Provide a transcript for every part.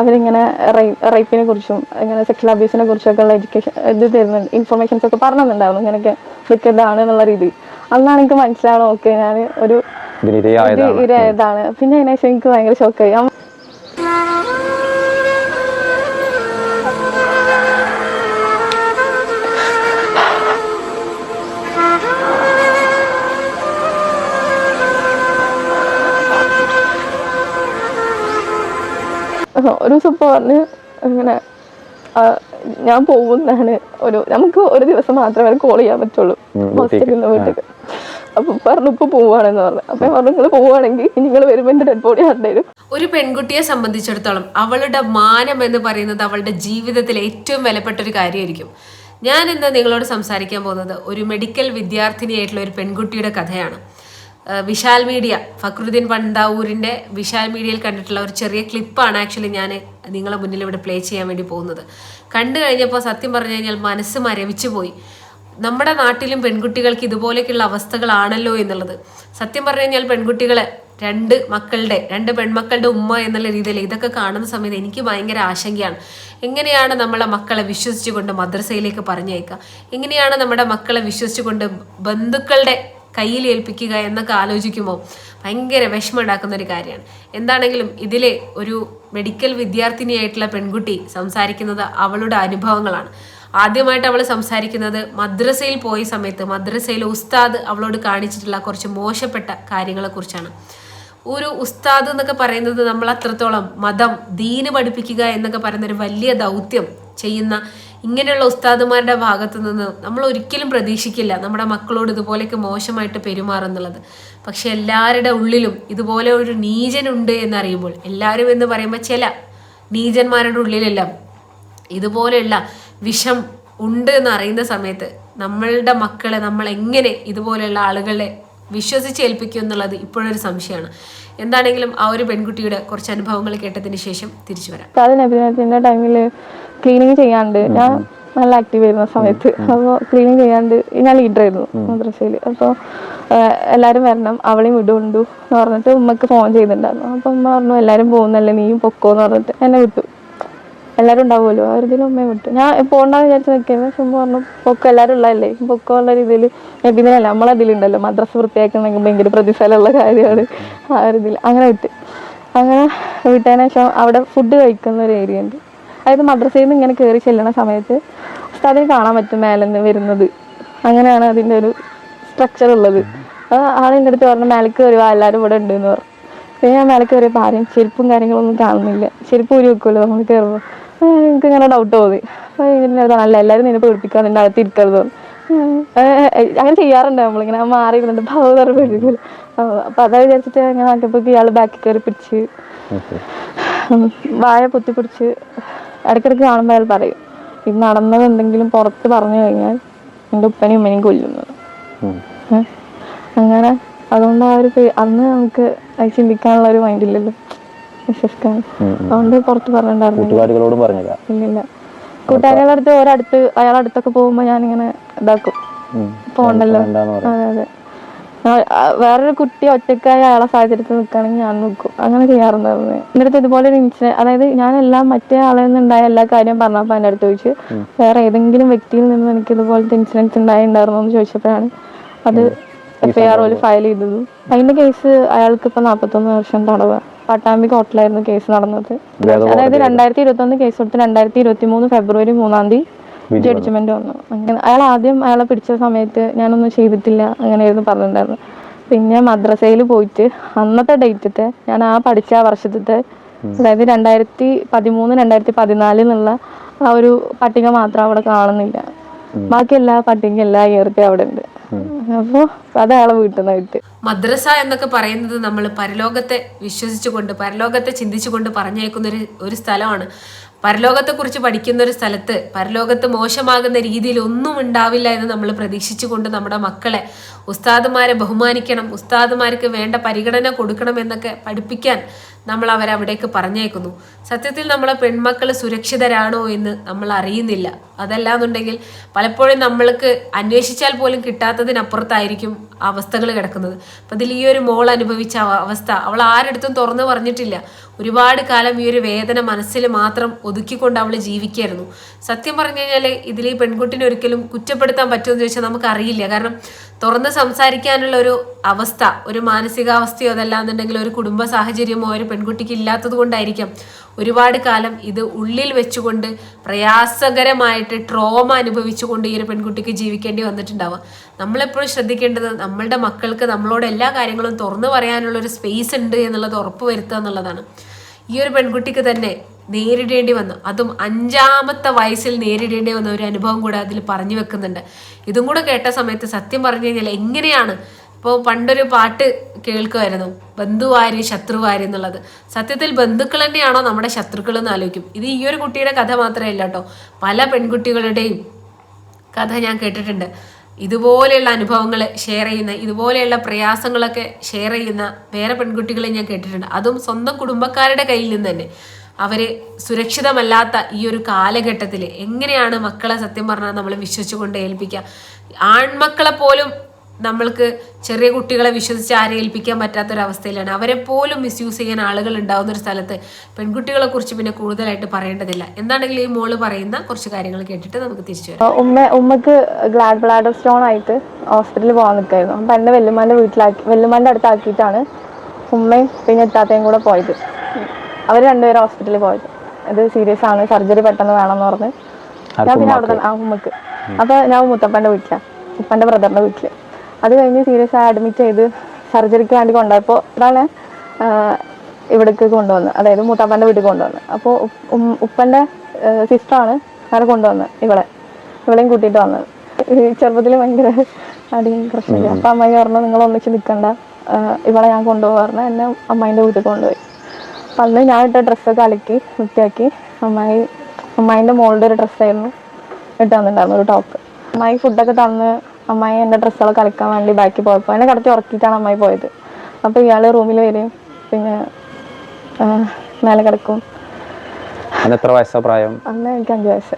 അവരിങ്ങനെ റേപ്പിനെ കുറിച്ചും ഇങ്ങനെ സെക്ഷൽ അബ്യൂസിനെ കുറിച്ചൊക്കെ ഉള്ള എഡ്യൂക്കേഷൻ ഇത് തരുന്നുണ്ട് ഇൻഫർമേഷൻസ് ഒക്കെ പറഞ്ഞിട്ടുണ്ടായിരുന്നു ഇങ്ങനെയൊക്കെ വിൽക്കുന്നതാണ് എന്നുള്ള രീതി. അന്നാണ് എനിക്ക് മനസ്സിലാവണം ഓക്കെ ഞാൻ ഒരു ഇരയായതാണ് പിന്നെ അതിനുശേഷം എനിക്ക് ഭയങ്കര ഷോക്കായി ഒരു ദിവസം ഇപ്പോൾ പറഞ്ഞ് അങ്ങനെ ഞാൻ പോകുന്നതാണ് ഒരു നമുക്ക് ഒരു ദിവസം മാത്രമേ കോൾ ചെയ്യാൻ പറ്റുള്ളൂ. ഹോസ്റ്റലിൽ നിന്ന് വീട്ടിൽ അപ്പൊ പറഞ്ഞു ഇപ്പൊ പോവാണെന്ന് പറഞ്ഞു. അപ്പൊ പറഞ്ഞു നിങ്ങൾ പോവാണെങ്കിൽ നിങ്ങൾ വരുമ്പോ എന്റെ ഡെഡ് ബോഡി ആണ്ടേരും ഒരു പെൺകുട്ടിയെ സംബന്ധിച്ചിടത്തോളം അവളുടെ മാനം എന്ന് പറയുന്നത് അവളുടെ ജീവിതത്തിലെ ഏറ്റവും വിലപ്പെട്ട ഒരു കാര്യമായിരിക്കും. ഞാൻ ഇന്ന് നിങ്ങളോട് സംസാരിക്കാൻ പോകുന്നത് ഒരു മെഡിക്കൽ വിദ്യാർത്ഥിനിയായിട്ടുള്ള ഒരു പെൺകുട്ടിയുടെ കഥയാണ്. വിശാൽ മീഡിയ ഫക്രുദ്ദീൻ പണ്ടാവൂരിന്റെ വിശാൽ മീഡിയയിൽ കണ്ടിട്ടുള്ള ഒരു ചെറിയ ക്ലിപ്പാണ് ആക്ച്വലി ഞാൻ നിങ്ങളെ മുന്നിൽ ഇവിടെ പ്ലേ ചെയ്യാൻ വേണ്ടി പോകുന്നത്. കണ്ടു കഴിഞ്ഞപ്പോൾ സത്യം പറഞ്ഞു കഴിഞ്ഞാൽ മനസ്സ് മരവിച്ചു പോയി. നമ്മുടെ നാട്ടിലും പെൺകുട്ടികൾക്ക് ഇതുപോലെയൊക്കെയുള്ള അവസ്ഥകളാണല്ലോ എന്നുള്ളത്. സത്യം പറഞ്ഞു കഴിഞ്ഞാൽ പെൺകുട്ടികളെ രണ്ട് മക്കളുടെ രണ്ട് പെൺമക്കളുടെ ഉമ്മ എന്നുള്ള രീതിയിൽ ഇതൊക്കെ കാണുന്ന സമയത്ത് എനിക്ക് ഭയങ്കര ആശങ്കയാണ്. എങ്ങനെയാണ് നമ്മളെ മക്കളെ വിശ്വസിച്ചുകൊണ്ട് മദ്രസയിലേക്ക് പറഞ്ഞയക്കുക? എങ്ങനെയാണ് നമ്മുടെ മക്കളെ വിശ്വസിച്ചുകൊണ്ട് ബന്ധുക്കളുടെ കയ്യിൽ ഏൽപ്പിക്കുക എന്നൊക്കെ ആലോചിക്കുമ്പോൾ ഭയങ്കര വിഷമമുണ്ടാക്കുന്ന ഒരു കാര്യമാണ്. എന്താണെങ്കിലും ഇതിലെ ഒരു മെഡിക്കൽ വിദ്യാർത്ഥിനിയായിട്ടുള്ള പെൺകുട്ടി സംസാരിക്കുന്നത് അവളുടെ അനുഭവങ്ങളാണ്. ആദ്യമായിട്ട് അവൾ സംസാരിക്കുന്നത് മദ്രസയിൽ പോയ സമയത്ത് മദ്രസയിലെ ഉസ്താദ് അവളോട് കാണിച്ചിട്ടുള്ള കുറച്ച് മോശപ്പെട്ട കാര്യങ്ങളെക്കുറിച്ചാണ്. ഒരു ഉസ്താദ് എന്നൊക്കെ പറയുന്നത് നമ്മൾ അത്രത്തോളം മതം ദീന് പഠിപ്പിക്കുക എന്നൊക്കെ പറയുന്ന ഒരു വലിയ ദൗത്യം ചെയ്യുന്ന ഇങ്ങനെയുള്ള ഉസ്താദുമാരുടെ ഭാഗത്തു നിന്ന് നമ്മൾ ഒരിക്കലും പ്രതീക്ഷിക്കില്ല നമ്മുടെ മക്കളോട് ഇതുപോലെയൊക്കെ മോശമായിട്ട് പെരുമാറുന്നുള്ളത്. പക്ഷെ എല്ലാവരുടെ ഉള്ളിലും ഇതുപോലെ ഒരു നീചനുണ്ട് എന്നറിയുമ്പോൾ എല്ലാവരും എന്ന് പറയുമ്പോൾ ചില നീചന്മാരുടെ ഉള്ളിലെല്ലാം ഇതുപോലെയുള്ള വിഷം ഉണ്ട് എന്ന് അറിയുന്ന സമയത്ത് നമ്മളുടെ മക്കളെ നമ്മൾ എങ്ങനെ ഇതുപോലെയുള്ള ആളുകളെ വിശ്വസിച്ച് വിശ്വസിച്ചേൽപ്പിക്കും എന്നുള്ളത് ഇപ്പോഴൊരു സംശയമാണ്. എന്താണെങ്കിലും ആ ഒരു പെൺകുട്ടിയുടെ കുറച്ച് അനുഭവങ്ങൾ കേട്ടതിന് ശേഷം തിരിച്ചു വരാം. ടൈമിൽ ക്ലീനിങ് ചെയ്യാണ്ട്. ഞാൻ നല്ല ആക്റ്റീവ് ആയിരുന്ന സമയത്ത്. അപ്പോൾ ക്ലീനിങ് ചെയ്യാണ്ട് ഞാൻ ലീഡർ ആയിരുന്നു മദ്രസയിൽ അപ്പോൾ എല്ലാവരും വരണം അവളെയും വിടുണ്ടു എന്ന് പറഞ്ഞിട്ട് ഉമ്മക്ക് ഫോൺ ചെയ്തിട്ടുണ്ടായിരുന്നു. അപ്പം ഉമ്മ പറഞ്ഞു എല്ലാവരും പോകുന്നല്ലേ നീയും പൊക്കോ എന്ന് പറഞ്ഞിട്ട് എന്നെ വിട്ടു. എല്ലാവരും ഉണ്ടാവുമല്ലോ ആ ഒരു ഇതിൽ ഉമ്മയെ വിട്ടു. ഞാൻ പോകണ്ടെന്ന് വിചാരിച്ച് നിൽക്കുന്നത് പക്ഷെ ഉമ്മ പറഞ്ഞു പൊക്കോ എല്ലാവരും ഉള്ളതല്ലേ? പൊക്കോ ഉള്ള രീതിയിൽ നബിദിനല്ല നമ്മളതിലുണ്ടല്ലോ മദ്രസ വൃത്തിയാക്കണമെങ്കിൽ ഭയങ്കര പ്രതിഫലമുള്ള കാര്യമാണ്. ആ ഒരു ഇതിൽ അങ്ങനെ വിട്ട്. അങ്ങനെ വിട്ടതിന് ശേഷം അവിടെ ഫുഡ് കഴിക്കുന്ന ഒരു ഏരിയ ഉണ്ട്. അതായത് മദ്രസയിൽ നിന്ന് ഇങ്ങനെ കയറി ചെല്ലണ സമയത്ത് ഉസ്താദിനെ കാണാൻ പറ്റും മേലെ നിന്ന് വരുന്നത്. അങ്ങനെയാണ് അതിന്റെ ഒരു സ്ട്രക്ചർ ഉള്ളത്. ആളിന്റെ അടുത്ത് പറഞ്ഞു മേലേക്ക് വരുവാ എല്ലാവരും ഇവിടെ ഉണ്ട് എന്ന് പറഞ്ഞു. പിന്നെ ഞാൻ മേലക്ക് കയറിയപ്പോൾ ആരും ചെരുപ്പും കാര്യങ്ങളൊന്നും കാണുന്നില്ല. ചെരുപ്പ് ഊരി വെക്കുമല്ലോ നമ്മൾ കയറുമ്പോൾ എനിക്ക് ഇങ്ങനെ ഡൗട്ട് തോന്നി അപ്പോൾ ഇതിന്റെ അല്ല എല്ലാവരും നിന്നെ പേടിപ്പിക്കുക നിന്റെ അകത്ത് ഇരിക്കരുത് അങ്ങനെ ചെയ്യാറുണ്ട് നമ്മളിങ്ങനെ. മാറി ഇരുന്നിട്ട് ഭാവതറ പേടിക്കില്ല അപ്പോൾ അതാ വിചാരിച്ചിട്ട് അങ്ങനെ ആക്കിയപ്പോൾ ഇയാൾ ബാക്കി കയറി പിടിച്ച് വായ വായ പൊത്തിപ്പിടിച്ച് ഇടയ്ക്കിടയ്ക്ക് കാണുമ്പോൾ അയാൾ പറയും ഇത് നടന്നത് എന്തെങ്കിലും പുറത്ത് പറഞ്ഞു കഴിഞ്ഞാൽ എന്റെ ഉപ്പനെയും ഉമ്മനെയും കൊല്ലുന്നത്? അങ്ങനെ അതുകൊണ്ട് ആ ഒരു അന്ന് നമുക്ക് അത് ചിന്തിക്കാനുള്ള ഒരു മൈൻഡ് ഇല്ലല്ലോ. വിശ്വസിക്കാൻ. അതുകൊണ്ട് പുറത്ത് പറഞ്ഞിട്ടുണ്ടായിരുന്നു ഇല്ലില്ല. കൂട്ടുകാരികളുടെ അടുത്ത് ഒരടുത്ത് അയാളടുത്തൊക്കെ പോകുമ്പോൾ ഞാനിങ്ങനെ ഇതാക്കും. പറയാം. അതെ അതെ. വേറൊരു കുട്ടി ഒറ്റക്കായി അയാളെ സാഹചര്യത്തിൽ നിൽക്കുകയാണെങ്കിൽ ഞാൻ നിൽക്കും. അങ്ങനെ ചെയ്യാറുണ്ടായിരുന്നു. എന്റെ അടുത്ത് ഇതുപോലെ ഒരു ഇൻസിഡന്റ് അതായത് ഞാൻ എല്ലാം മറ്റേ ആളിൽ നിന്നുണ്ടായ എല്ലാ കാര്യവും പറഞ്ഞപ്പോൾ എന്റെ അടുത്ത് ചോദിച്ചു വേറെ ഏതെങ്കിലും വ്യക്തിയിൽ നിന്നും എനിക്ക് ഇതുപോലത്തെ ഇൻസിഡൻസ് ഉണ്ടായിട്ടുണ്ടായിരുന്നു? എന്ന് ചോദിച്ചപ്പോഴാണ് അത് എഫ് ഐ ആർ പോലെ ഫയൽ ചെയ്തത്. അതിന്റെ കേസ് അയാൾക്ക് ഇപ്പൊ നാപ്പത്തൊന്ന് വർഷം തടവ്. പട്ടാമ്പി കോർട്ടിലായിരുന്നു കേസ് നടന്നത്. അതായത് രണ്ടായിരത്തി ഇരുപത്തി ഒന്ന് കേസ് കൊടുത്ത് രണ്ടായിരത്തി ഇരുപത്തി മൂന്ന് ഫെബ്രുവരി മൂന്നാം തീയതി ജഡ്ജ്മെന്റ് വന്നു. അങ്ങനെ അയാൾ ആദ്യം അയാളെ പിടിച്ച സമയത്ത് ഞാനൊന്നും ചെയ്തിട്ടില്ല അങ്ങനെയായിരുന്നു പറഞ്ഞിട്ടുണ്ടായിരുന്നു പിന്നെ മദ്രസയിൽ പോയിട്ട് അന്നത്തെ ഡേറ്റത്തെ ഞാൻ ആ പഠിച്ച ആ വർഷത്തെ അതായത് രണ്ടായിരത്തി പതിമൂന്ന് രണ്ടായിരത്തി പതിനാലിൽ നിന്നുള്ള ആ ഒരു പട്ടിക മാത്രം അവിടെ കാണുന്നില്ല. ബാക്കി എല്ലാ പട്ടിക എല്ലാ ഇയർക്കും അവിടെ ഉണ്ട്. അപ്പോ അത് അയാളെ വീട്ടിൽ നിന്ന് കിട്ടി മദ്രസ എന്നൊക്കെ പറയുന്നത് നമ്മൾ പരലോകത്തെ വിശ്വസിച്ചുകൊണ്ട് പരലോകത്തെ ചിന്തിച്ചുകൊണ്ട് പറഞ്ഞേക്കുന്ന ഒരു ഒരു സ്ഥലമാണ്. പരലോകത്തെക്കുറിച്ച് പഠിക്കുന്ന ഒരു സ്ഥലത്ത് പരലോകത്ത് മോശമാകുന്ന രീതിയിൽ ഒന്നും ഉണ്ടാവില്ല എന്ന് നമ്മൾ പ്രതീക്ഷിച്ചുകൊണ്ട് നമ്മുടെ മക്കളെ ഉസ്താദുമാരെ ബഹുമാനിക്കണം ഉസ്താദുമാർക്ക് വേണ്ട പരിഗണന കൊടുക്കണം എന്നൊക്കെ പഠിപ്പിക്കാൻ നമ്മൾ അവരെ പറഞ്ഞേക്കുന്നു. സത്യത്തിൽ നമ്മളെ പെൺമക്കൾ സുരക്ഷിതരാണോ എന്ന് നമ്മൾ അറിയുന്നില്ല. അതല്ലാന്നുണ്ടെങ്കിൽ പലപ്പോഴും നമ്മൾക്ക് അന്വേഷിച്ചാൽ പോലും കിട്ടാത്തതിനപ്പുറത്തായിരിക്കും അവസ്ഥകൾ കിടക്കുന്നത്. അപ്പം ഇതിൽ ഈ ഒരു മോൾ അനുഭവിച്ച അവസ്ഥ അവൾ ആരെടുത്തും തുറന്നു പറഞ്ഞിട്ടില്ല. ഒരുപാട് കാലം ഈ ഒരു വേദന മനസ്സിൽ മാത്രം ഒതുക്കിക്കൊണ്ട് അവൾ ജീവിക്കായിരുന്നു. സത്യം പറഞ്ഞു കഴിഞ്ഞാൽ ഇതിൽ ഈ പെൺകുട്ടിനെ ഒരിക്കലും കുറ്റപ്പെടുത്താൻ പറ്റുമെന്ന് ചോദിച്ചാൽ നമുക്കറിയില്ല. കാരണം തുറന്ന് സംസാരിക്കാനുള്ള ഒരു അവസ്ഥ ഒരു മാനസികാവസ്ഥയോ അതല്ലാന്നുണ്ടെങ്കിൽ ഒരു കുടുംബ സാഹചര്യമോ ഒരു പെൺകുട്ടിക്ക് ഇല്ലാത്തത് കൊണ്ടായിരിക്കാം. ഒരുപാട് കാലം ഇത് ഉള്ളിൽ വെച്ചുകൊണ്ട് പ്രയാസകരമായിട്ട് ട്രോമ അനുഭവിച്ചുകൊണ്ട് ഈ ഒരു പെൺകുട്ടിക്ക് ജീവിക്കേണ്ടി വന്നിട്ടുണ്ടാവുക. നമ്മളെപ്പോഴും ശ്രദ്ധിക്കേണ്ടത് നമ്മളുടെ മക്കൾക്ക് നമ്മളോട് എല്ലാ കാര്യങ്ങളും തുറന്നു പറയാനുള്ള ഒരു സ്പേസ് ഉണ്ട് എന്നുള്ളത് ഉറപ്പ് വരുത്തുക എന്നുള്ളതാണ്. ഈ ഒരു പെൺകുട്ടിക്ക് തന്നെ നേരിടേണ്ടി വന്നു. അതും അഞ്ചാമത്തെ വയസ്സിൽ നേരിടേണ്ടി വന്ന ഒരു അനുഭവം കൂടെ അതിൽ പറഞ്ഞു വെക്കുന്നുണ്ട്. ഇതും കൂടെ കേട്ട സമയത്ത് സത്യം പറഞ്ഞു കഴിഞ്ഞാൽ എങ്ങനെയാണ് ഇപ്പോൾ പണ്ടൊരു പാട്ട് കേൾക്കുമായിരുന്നു ബന്ധുവാര് ശത്രുവാര് എന്നുള്ളത്. സത്യത്തിൽ ബന്ധുക്കൾ തന്നെയാണോ നമ്മുടെ ശത്രുക്കൾ എന്ന് ആലോചിക്കും. ഇത് ഈ ഒരു കുട്ടിയുടെ കഥ മാത്രമല്ല കേട്ടോ. പല പെൺകുട്ടികളുടെയും കഥ ഞാൻ കേട്ടിട്ടുണ്ട്. ഇതുപോലെയുള്ള അനുഭവങ്ങൾ ഷെയർ ചെയ്യുന്ന ഇതുപോലെയുള്ള പ്രയാസങ്ങളൊക്കെ ഷെയർ ചെയ്യുന്ന വേറെ പെൺകുട്ടികളെ ഞാൻ കേട്ടിട്ടുണ്ട്. അതും സ്വന്തം കുടുംബക്കാരുടെ കയ്യിൽ നിന്ന് തന്നെ. അവർ സുരക്ഷിതമല്ലാത്ത ഈ ഒരു കാലഘട്ടത്തിൽ എങ്ങനെയാണ് മക്കളെ സത്യം പറഞ്ഞാൽ നമ്മൾ വിശ്വസിച്ചുകൊണ്ട് ഏൽപ്പിക്കുക? ആൺമക്കളെ പോലും നമ്മൾക്ക് ചെറിയ കുട്ടികളെ വിശ്വസിച്ച് ആരെ ഏൽപ്പിക്കാൻ പറ്റാത്തൊരവസ്ഥയിലാണ്. അവരെ പോലും മിസ്യൂസ് ചെയ്യാൻ ആളുകൾ ഉണ്ടാവുന്ന ഒരു സ്ഥലത്ത് പെൺകുട്ടികളെ കുറിച്ച് പിന്നെ കൂടുതലായിട്ട് പറയേണ്ടതില്ല. എന്താണെങ്കിലും ഈ മോൾ പറയുന്ന കുറച്ച് കാര്യങ്ങൾ കേട്ടിട്ട് നമുക്ക് തിരിച്ചു വരാം. ഉമ്മ ഉമ്മക്ക് ഗ്ലാഡ് ബ്ലാഡർ സ്റ്റോൺ ആയിട്ട് ഹോസ്പിറ്റലിൽ പോകാൻ നിൽക്കായിരുന്നു. അപ്പം എന്നെ വെല്ലുമാന്റെ വീട്ടിലാക്കി വെല്ലുമാന്റെ അടുത്താക്കിയിട്ടാണ് ഉമ്മയും പിന്നെ എത്താത്തയും കൂടെ പോയത്. അവർ രണ്ടുപേരും ഹോസ്പിറ്റലിൽ പോയത്. ഇത് സീരിയസ് ആണ് സർജറി പെട്ടെന്ന് വേണമെന്ന് പറഞ്ഞ്. ഞാൻ പിന്നെ അവിടെ ആ ഉമ്മക്ക്. അപ്പോൾ ഞാൻ മുത്തപ്പന്റെ വീട്ടിലാണ് ഉപ്പന്റെ ബ്രദറിന്റെ വീട്ടിൽ അത് കഴിഞ്ഞ് സീരിയസ് ആയി അഡ്മിറ്റ് ചെയ്ത് സർജറിക്ക് വേണ്ടി കൊണ്ടുപോയപ്പോൾ ഇതാണ് ഇവിടേക്ക് കൊണ്ടുവന്നത് അതായത് മൂത്താപ്പന്റെ വീട്ടിൽ കൊണ്ടുവന്നത് അപ്പോൾ ഉപ്പന്റെ സിസ്റ്ററാണ് അങ്ങനെ കൊണ്ടുവന്നത് ഇവളെ ഇവളെയും കൂട്ടിയിട്ട് വന്നത്. ചെറുപ്പത്തിൽ ഭയങ്കര അടിയും പ്രശ്നമില്ല അപ്പം അമ്മായി പറഞ്ഞു നിങ്ങൾ ഒന്നിച്ച് നിൽക്കണ്ട ഇവളെ ഞാൻ കൊണ്ടുപോകാറുണ്ട്. എന്നെ അമ്മായിന്റെ വീട്ടിൽ കൊണ്ടുപോയി. അപ്പം അന്ന് ഞാൻ ഇട്ട ഡ്രസ്സൊക്കെ അലക്കി വൃത്തിയാക്കി. അമ്മായി അമ്മായിന്റെ മോളുടെ ഒരു ഡ്രസ്സായിരുന്നു ഇട്ട് തന്നിട്ടുണ്ടായിരുന്നു ഒരു ടോപ്പ് അമ്മായി ഫുഡൊക്കെ തന്ന് അമ്മായി എന്റെ ഡ്രസ്സുകൾ കളിക്കാൻ വേണ്ടി ബാക്കി പോയപ്പോൾ എന്നെ കടത്തി ഉറക്കിയിട്ടാണ് അമ്മായി പോയത്. അപ്പോൾ ഇയാൾ റൂമിൽ വരും. പിന്നെ മേലെ കിടക്കും. അന്ന് എത്ര വയസ്സാ പ്രായം? അന്ന് എനിക്ക് അഞ്ച് വയസ്സ്.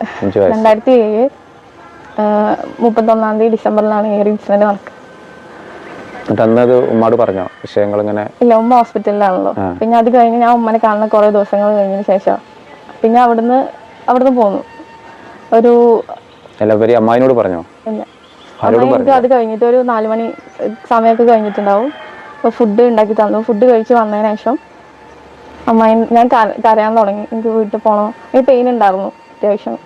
രണ്ടായിരത്തി ഏഴ് മുപ്പത്തൊന്നാം തീയതി ഡിസംബറിലാണ് ഈ ഒരു ഇൻസിഡന്റ് നടക്കുന്നത് ഉമ്മാട് പറഞ്ഞോ? വിഷയങ്ങൾ ഇങ്ങനെ ഇല്ല ഉമ്മ ഹോസ്പിറ്റലിലാണല്ലോ പിന്നെ അത് കഴിഞ്ഞ് ഞാൻ ഉമ്മനെ കാണുന്ന കുറേ ദിവസങ്ങൾ കഴിഞ്ഞതിന് ശേഷം പിന്നെ അവിടുന്ന് അവിടുന്ന് പോന്നു. ഒരു എല്ലാവരും അമ്മായിനോട് പറഞ്ഞോ? എനിക്ക് അത് കഴിഞ്ഞിട്ട് ഒരു നാല് മണി സമയമൊക്കെ കഴിഞ്ഞിട്ടുണ്ടാവും. അപ്പോൾ ഫുഡ് ഉണ്ടാക്കി തന്നു. ഫുഡ് കഴിച്ച് വന്നതിന് ശേഷം അമ്മായി ഞാൻ കരയാൻ തുടങ്ങി. എനിക്ക് വീട്ടിൽ പോകണം എനിക്ക് പെയിൻ ഉണ്ടായിരുന്നു അത്യാവശ്യം.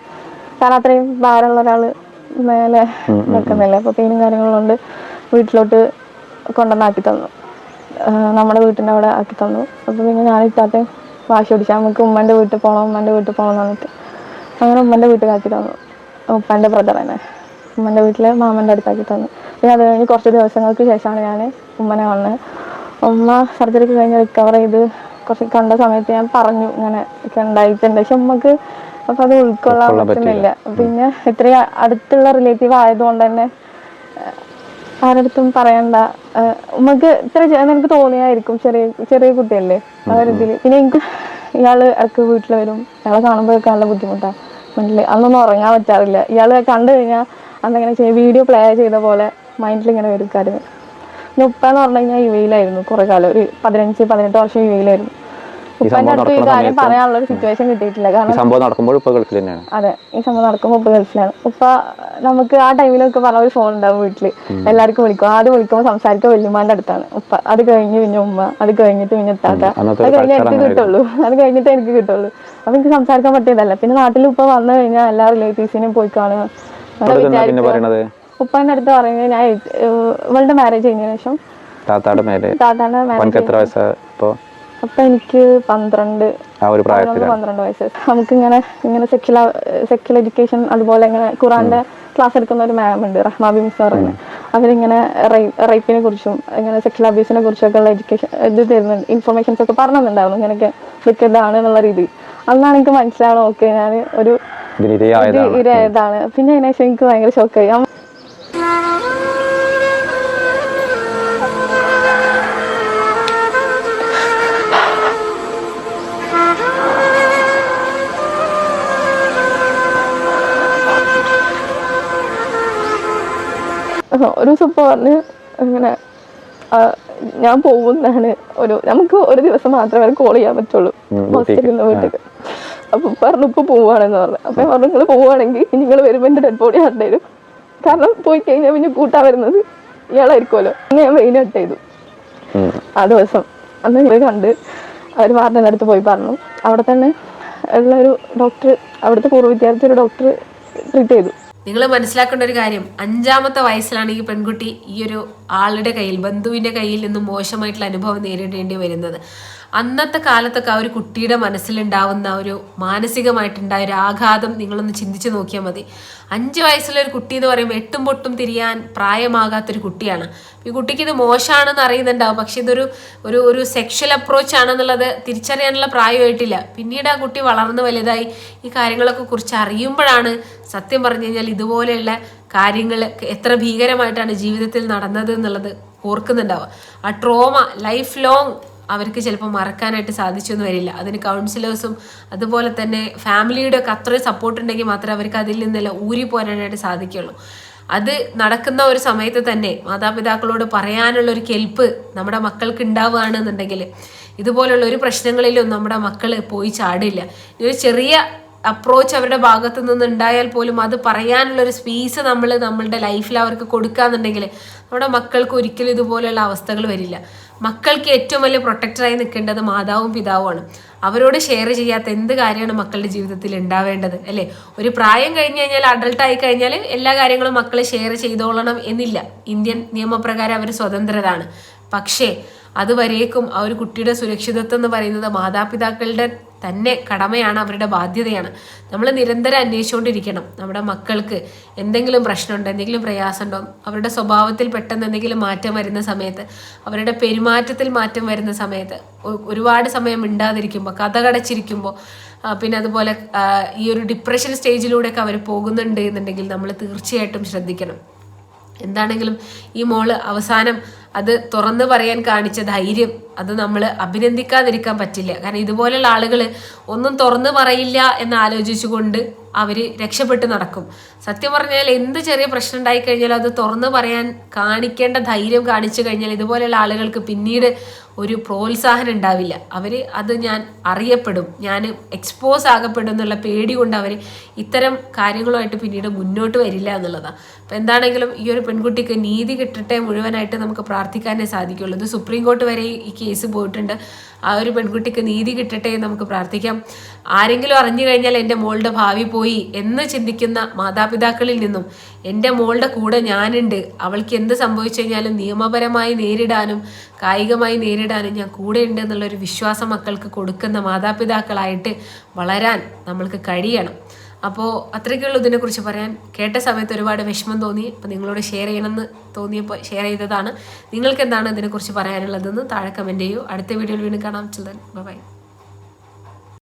കാരണം അത്രയും ഭാരമുള്ള ഒരാൾ മേലെ നിൽക്കുന്നില്ല. അപ്പോൾ പെയിനും കാര്യങ്ങളുണ്ട് വീട്ടിലോട്ട് കൊണ്ടുവന്നാക്കി തന്നു. നമ്മുടെ വീട്ടിന്റെ അവിടെ ആക്കി തന്നു. അപ്പോൾ പിന്നെ ഞാൻ ഇത്താത്തെ വാശി പിടിച്ചാൽ നമുക്ക് ഉമ്മന്റെ വീട്ടിൽ പോകണം ഉമ്മന്റെ വീട്ടിൽ പോകണം എന്നിട്ട് അങ്ങനെ ഉമ്മന്റെ വീട്ടിലാക്കി തന്നു. ഉപ്പന്റെ ബ്രദർ തന്നെ ഉമ്മന്റെ വീട്ടിൽ മാമന്റെ അടുത്താക്കി തന്നു. പിന്നെ അത് കഴിഞ്ഞ് കുറച്ച് ദിവസങ്ങൾക്ക് ശേഷമാണ് ഞാൻ ഉമ്മനെ വന്നത് ഉമ്മ സർജറിക്ക് കഴിഞ്ഞ് റിക്കവർ ചെയ്ത് കുറച്ച് കണ്ട സമയത്ത് ഞാൻ പറഞ്ഞു ഇങ്ങനെ ഒക്കെ ഉണ്ടായിട്ടുണ്ട്. പക്ഷെ ഉമ്മക്ക് അപ്പം അത് ഉൾക്കൊള്ളാൻ പറ്റുന്നില്ല. പിന്നെ ഇത്രയും അടുത്തുള്ള റിലേറ്റീവ് ആയതുകൊണ്ട് തന്നെ ആരടുത്തും പറയണ്ട. ഉമ്മക്ക് ഇത്ര എനിക്ക് തോന്നിയായിരിക്കും. ചെറിയ ചെറിയ കുട്ടിയല്ലേ. ആ ഒരു ഇതിൽ പിന്നെ എനിക്ക് ഇയാൾ ഇടയ്ക്ക് വീട്ടിൽ വരും. ഇയാളെ കാണുമ്പോഴൊക്കെ നല്ല ബുദ്ധിമുട്ടാണ് മനസ്സിലായി? അന്നൊന്നും ഉറങ്ങാൻ പറ്റാറില്ല. ഇയാൾ കണ്ടു കഴിഞ്ഞാൽ അന്നെങ്ങനെ ചെയ്യും വീഡിയോ പ്ലേ ചെയ്ത പോലെ മൈൻഡിൽ ഇങ്ങനെ വരും കാര്യം പിന്നെ ഉപ്പ എന്ന് പറഞ്ഞു കഴിഞ്ഞാൽ യു എയിലായിരുന്നു കുറെ കാലം. ഒരു പതിനഞ്ച് പതിനെട്ട് വർഷം യു എയിലായിരുന്നു ഉപ്പന്റെ അടുത്ത് ഈ കാര്യം പറയാനുള്ള ഒരു സിറ്റുവേഷൻ കിട്ടിയിട്ടില്ല. കാരണം സംഭവം നടക്കുമ്പോൾ ഉപ്പ ഗൾഫിൽ തന്നെയാണ്. അതെ ഈ സംഭവം നടക്കുമ്പോൾ ഉപ്പ ഗൾഫിലാണ്. ഉപ്പ നമുക്ക് ആ ടൈമിലൊക്കെ പറഞ്ഞ ഒരു ഫോൺ ഉണ്ടാവും വീട്ടിൽ. എല്ലാവർക്കും വിളിക്കും. ആദ്യം വിളിക്കുമ്പോൾ സംസാരിക്കുക വല്യമാന്റെ അടുത്താണ്. ഉപ്പ അത് കഴിഞ്ഞ് പിന്നെ ഉമ്മ അത് കഴിഞ്ഞിട്ട് പിന്നെ എത്താത്ത അത് കഴിഞ്ഞ എനിക്ക് കിട്ടുള്ളൂ. അത് കഴിഞ്ഞിട്ട് എനിക്ക് കിട്ടുള്ളൂ. അപ്പൊ എനിക്ക് സംസാരിക്കാൻ പറ്റിയതല്ല. പിന്നെ നാട്ടിൽ ഉപ്പ വന്നു കഴിഞ്ഞാൽ എല്ലാ റിലേറ്റീവ്സിനെയും പോയി കാണുക. പിന്നെ പറയണത്? ഉപ്പാന്റെ അടുത്ത് പറയുന്നത് ഞാൻ ഇവളുടെ മാരേജ് കഴിഞ്ഞ ശേഷം. താത്താടെ താത്താന്റെ മാരേജ് എത്ര വയസ്സാ ഇപ്പോ? അപ്പൊ എനിക്ക് പന്ത്രണ്ട്. ആ ഒരു പ്രായത്തിൽ പന്ത്രണ്ട് വയസ്സ്. നമുക്ക് ഇങ്ങനെ ഇങ്ങനെ സെക്യുലർ സെക്യുലർ എഡ്യൂക്കേഷൻ അതുപോലെ ഇങ്ങനെ ഖുറാന്റെ ക്ലാസ് എടുക്കുന്ന ഒരു മാം ഉണ്ട് റഹ്മാബി മിസ് പറയുന്നത് അവരിങ്ങനെ റേപ്പിനെ കുറിച്ചും ഇങ്ങനെ സെക്യുലർ അബ്യൂസിനെ കുറിച്ചൊക്കെ ഉള്ള എഡ്യൂക്കേഷൻ ഇത് തരുന്നുണ്ട് ഇൻഫർമേഷൻസ് ഒക്കെ പറഞ്ഞിട്ടുണ്ടായിരുന്നു ഇങ്ങനെയൊക്കെ ഇതാണ് എന്നുള്ള രീതി അന്നാണ് എനിക്ക് മനസ്സിലാവണം ഓക്കെ ഞാൻ ഒരു ഇരയായതാണ്. പിന്നെ അതിനുശേഷം എനിക്ക് ഭയങ്കര ഷോക്കായി ഒരു ദിവസം പറഞ്ഞ് അങ്ങനെ ഞാൻ പോകുന്നതാണ്. ഒരു നമുക്ക് ഒരു ദിവസം മാത്രമേ കോൾ ചെയ്യാൻ പറ്റുള്ളൂ. ഹോസ്റ്റലിൽ നിന്ന് വീട്ടിൽ അപ്പൊ പറഞ്ഞു ഇപ്പൊ പോവാണെന്ന് പറഞ്ഞു. അപ്പൊ പറഞ്ഞു നിങ്ങൾ പോവാണെങ്കിൽ നിങ്ങൾ വരുമ്പോൾ എന്റെ ഡെഡ് ബോഡി ഹർട്ട് തരും കാരണം പോയി കഴിഞ്ഞാൽ പിന്നെ കൂട്ടാൻ വരുന്നത് ഇയാളായിരിക്കുമല്ലോ. അങ്ങനെ ഞാൻ വെയിൻ ഹട്ട് ചെയ്തു. ആ ദിവസം. അന്ന് ഞങ്ങൾ കണ്ട് അവർ വാർഡിന്റെ അടുത്ത് പോയി പറഞ്ഞു. അവിടെ തന്നെ ഉള്ള ഒരു ഡോക്ടർ അവിടുത്തെ പൂർവ വിദ്യാർത്ഥി ഒരു ഡോക്ടർ ട്രീറ്റ് ചെയ്തു. നിങ്ങൾ മനസ്സിലാക്കേണ്ട ഒരു കാര്യം അഞ്ചാമത്തെ വയസ്സിലാണ് ഈ പെൺകുട്ടി ഈ ഒരു ആളുടെ കയ്യിൽ ബന്ധുവിന്റെ കയ്യിൽ നിന്നും മോശമായിട്ടുള്ള അനുഭവം നേരിടേണ്ടി വരുന്നത്. അന്നത്തെ കാലത്തൊക്കെ ആ ഒരു കുട്ടിയുടെ മനസ്സിലുണ്ടാവുന്ന ഒരു മാനസികമായിട്ടുണ്ടായ ഒരു ആഘാതം നിങ്ങളൊന്ന് ചിന്തിച്ചു നോക്കിയാൽ മതി. അഞ്ച് വയസ്സുള്ള ഒരു കുട്ടി എന്ന് പറയുമ്പോൾ എട്ടും പൊട്ടും തിരിയാൻ പ്രായമാകാത്തൊരു കുട്ടിയാണ്. ഈ കുട്ടിക്ക് ഇത് മോശമാണെന്ന് അറിയുന്നുണ്ടാവും. പക്ഷെ ഇതൊരു ഒരു ഒരു സെക്ഷൽ അപ്രോച്ച് ആണെന്നുള്ളത് തിരിച്ചറിയാനുള്ള പ്രായമായിട്ടില്ല. പിന്നീട് ആ കുട്ടി വളർന്ന് വലുതായി ഈ കാര്യങ്ങളൊക്കെ കുറിച്ച് അറിയുമ്പോഴാണ് സത്യം പറഞ്ഞു കഴിഞ്ഞാൽ ഇതുപോലെയുള്ള കാര്യങ്ങൾ എത്ര ഭീകരമായിട്ടാണ് ജീവിതത്തിൽ നടന്നത് എന്നുള്ളത് ഓർക്കുന്നുണ്ടാവുക. ആ ട്രോമ ലൈഫ് ലോങ് അവർക്ക് ചിലപ്പോൾ മറക്കാനായിട്ട് സാധിച്ചൊന്നും വരില്ല. അതിന് കൗൺസിലേഴ്സും അതുപോലെ തന്നെ ഫാമിലിയുടെ ഒക്കെ അത്രയും സപ്പോർട്ട് ഉണ്ടെങ്കിൽ മാത്രമേ അവർക്ക് അതിൽ നിന്നെല്ലാം ഊരി പോരാനായിട്ട് സാധിക്കുള്ളൂ. അത് നടക്കുന്ന ഒരു സമയത്ത് തന്നെ മാതാപിതാക്കളോട് പറയാനുള്ള ഒരു കെൽപ്പ് നമ്മുടെ മക്കൾക്ക് ഉണ്ടാവുകയാണെന്നുണ്ടെങ്കിൽ ഇതുപോലുള്ള ഒരു പ്രശ്നങ്ങളിലും നമ്മുടെ മക്കൾ പോയി ചാടില്ല. ഒരു ചെറിയ അപ്രോച്ച് അവരുടെ ഭാഗത്തു നിന്ന് ഉണ്ടായാൽ പോലും അത് പറയാനുള്ള ഒരു സ്പേസ് നമ്മൾ നമ്മളുടെ ലൈഫിൽ അവർക്ക് കൊടുക്കാന്നുണ്ടെങ്കിൽ നമ്മുടെ മക്കൾക്ക് ഒരിക്കലും ഇതുപോലെയുള്ള അവസ്ഥകൾ വരില്ല. മക്കൾക്ക് ഏറ്റവും വലിയ പ്രൊട്ടക്ടറായി നിൽക്കേണ്ടത് മാതാവും പിതാവുമാണ്. അവരോട് ഷെയർ ചെയ്യാത്ത എന്ത് കാര്യമാണ് മക്കളുടെ ജീവിതത്തിൽ ഉണ്ടാവേണ്ടത് അല്ലേ? ഒരു പ്രായം കഴിഞ്ഞ് കഴിഞ്ഞാൽ അഡൾട്ട് ആയി കഴിഞ്ഞാൽ എല്ലാ കാര്യങ്ങളും മക്കൾ ഷെയർ ചെയ്തോളണം എന്നില്ല. ഇന്ത്യൻ നിയമപ്രകാരം അവർ സ്വതന്ത്രരാണ്. പക്ഷേ അതുവരേക്കും ആ ഒരു കുട്ടിയുടെ സുരക്ഷിതത്വം എന്ന് പറയുന്നത് മാതാപിതാക്കളുടെ തന്നെ കടമയാണ് അവരുടെ ബാധ്യതയാണ്. നമ്മൾ നിരന്തരം അന്വേഷിച്ചുകൊണ്ടിരിക്കണം നമ്മുടെ മക്കൾക്ക് എന്തെങ്കിലും പ്രശ്നമുണ്ടോ എന്തെങ്കിലും പ്രയാസമുണ്ടോ അവരുടെ സ്വഭാവത്തിൽ പെട്ടെന്ന് എന്തെങ്കിലും മാറ്റം വരുന്ന സമയത്ത് അവരുടെ പെരുമാറ്റത്തിൽ മാറ്റം വരുന്ന സമയത്ത് ഒരുപാട് സമയം ഇണ്ടാതിരിക്കുമ്പോൾ കഥ കടച്ചിരിക്കുമ്പോൾ പിന്നെ അതുപോലെ ഈ ഒരു ഡിപ്രഷൻ സ്റ്റേജിലൂടെയൊക്കെ അവർ പോകുന്നുണ്ട് എന്നുണ്ടെങ്കിൽ നമ്മൾ തീർച്ചയായിട്ടും ശ്രദ്ധിക്കണം. എന്താണെങ്കിലും ഈ മോൾ അവസാനം അത് തുറന്നു പറയാൻ കാണിച്ച ധൈര്യം അത് നമ്മൾ അഭിനന്ദിക്കാതിരിക്കാൻ പറ്റില്ല. കാരണം ഇതുപോലെയുള്ള ആളുകൾ ഒന്നും തുറന്നു പറയില്ല എന്ന് ആലോചിച്ചുകൊണ്ട് അവർ രക്ഷപ്പെട്ട് നടക്കും. സത്യം പറഞ്ഞാൽ എന്ത് ചെറിയ പ്രശ്നം ഉണ്ടായി കഴിഞ്ഞാലും അത് തുറന്നു പറയാൻ കാണിക്കേണ്ട ധൈര്യം കാണിച്ചു കഴിഞ്ഞാൽ ഇതുപോലെയുള്ള ആളുകൾക്ക് പിന്നീട് ഒരു പ്രോത്സാഹനം ഉണ്ടാവില്ല. അവർ അത് ഞാൻ അറിയപ്പെടും. ഞാൻ എക്സ്പോസ് ആകപ്പെടും എന്നുള്ള പേടി കൊണ്ട് അവർ ഇത്തരം കാര്യങ്ങളുമായിട്ട് പിന്നീട് മുന്നോട്ട് വരില്ല എന്നുള്ളതാണ് അപ്പം എന്താണെങ്കിലും ഈ ഒരു പെൺകുട്ടിക്ക് നീതി കിട്ടട്ടെ മുഴുവനായിട്ട് നമുക്ക് പ്രാർത്ഥിക്കാനേ സാധിക്കുള്ളൂ. ഇത് സുപ്രീം കോർട്ട് വരെ ഈ കേസ് പോയിട്ടുണ്ട്. ആ ഒരു പെൺകുട്ടിക്ക് നീതി കിട്ടട്ടെ എന്ന് നമുക്ക് പ്രാർത്ഥിക്കാം. ആരെങ്കിലും അറിഞ്ഞു കഴിഞ്ഞാൽ എന്റെ മോളുടെ ഭാവി പോയി എന്ന് ചിന്തിക്കുന്ന മാതാപിതാക്കളിൽ നിന്നും എന്റെ മോളുടെ കൂടെ ഞാനുണ്ട്. അവൾക്ക് എന്ത് സംഭവിച്ചു കഴിഞ്ഞാലും നിയമപരമായി നേരിടാനും കായികമായി നേരിടാനും ഞാൻ കൂടെ ഉണ്ട് എന്നുള്ളൊരു വിശ്വാസം മക്കൾക്ക് കൊടുക്കുന്ന മാതാപിതാക്കളായിട്ട് വളരാൻ നമ്മൾക്ക് കഴിയണം. അപ്പോൾ അത്രയ്ക്കുള്ളൂ ഇതിനെക്കുറിച്ച് പറയാൻ. കേട്ട സമയത്ത് ഒരുപാട് വിഷമം തോന്നി. അപ്പോൾ നിങ്ങളോട് ഷെയർ ചെയ്യണമെന്ന് തോന്നിയപ്പോൾ ഷെയർ ചെയ്തതാണ്. നിങ്ങൾക്ക് എന്താണ് ഇതിനെക്കുറിച്ച് പറയാനുള്ളതെന്ന് താഴെ കമന്റ് ചെയ്യൂ. അടുത്ത വീഡിയോയിൽ വീണ്ടും കാണാം. Children by